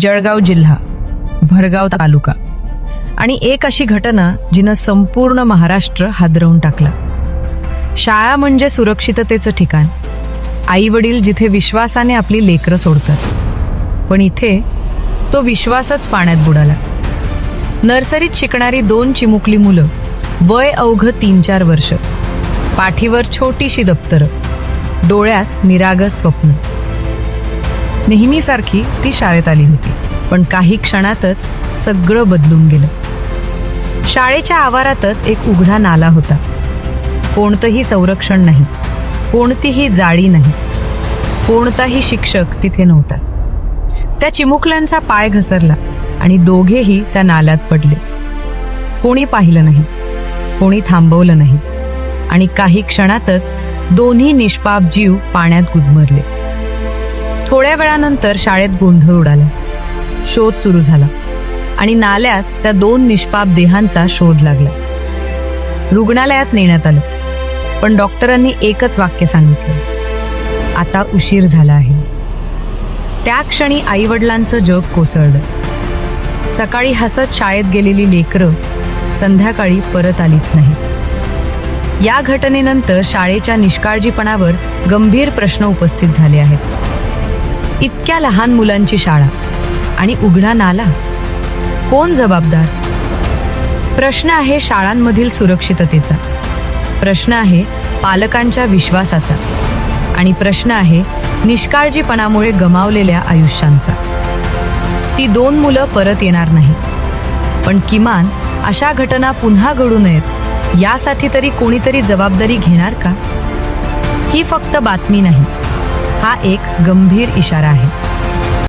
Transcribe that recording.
जळगाव जिल्हा भरगाव तालुका. आणि एक अशी घटना जिनं संपूर्ण महाराष्ट्र हादरवून टाकला. शाळा म्हणजे सुरक्षिततेचं ठिकाण. आई वडील जिथे विश्वासाने आपली लेकरं सोडतात. पण इथे तो विश्वासच पाण्यात बुडाला. नर्सरीत शिकणारी दोन चिमुकली मुलं वय अवघ तीन चार वर्ष. पाठीवर छोटीशी दप्तरं. डोळ्यात निरागस स्वप्न. नेहमीसारखी ती शाळेत आली होती. पण काही क्षणातच सगळं बदलून गेलं. शाळेच्या आवारातच एक उघडा नाला होता. कोणतंही संरक्षण नाही. कोणतीही जाळी नाही. कोणताही शिक्षक तिथे नव्हता. त्या चिमुकल्यांचा पाय घसरला आणि दोघेही त्या नाल्यात पडले. कोणी पाहिलं नाही. कोणी थांबवलं नाही. आणि काही क्षणातच दोन्ही निष्पाप जीव पाण्यात गुदमरले. थोड्या वेळानंतर शाळेत गोंधळ उडाला. शोध सुरू झाला आणि नाल्यात त्या दोन निष्पाप देहांचा शोध लागला. रुग्णालयात नेण्यात आलं पण डॉक्टरांनी एकच वाक्य सांगितलं आता उशीर झाला आहे. त्या क्षणी आईवडिलांचं जग कोसळलं. सकाळी हसत शाळेत गेलेली लेकरं संध्याकाळी परत आलीच नाहीत. या घटनेनंतर शाळेच्या निष्काळजीपणावर गंभीर प्रश्न उपस्थित झाले आहेत. इतक्या लहान मुलांची शाळा. आणि उघडा नाला. कोण जबाबदार? प्रश्न आहे शाळांमधील सुरक्षिततेचा. प्रश्न आहे पालकांच्या विश्वासाचा. आणि प्रश्न आहे निष्काळजीपणामुळे गमावलेल्या आयुष्यांचा. ती दोन मुलं परत येणार नाही पण किमान अशा घटना पुन्हा घडू नयेत यासाठी तरी कोणीतरी जबाबदारी घेणार का? ही फक्त बातमी नाही. हा एक गंभीर इशारा आहे.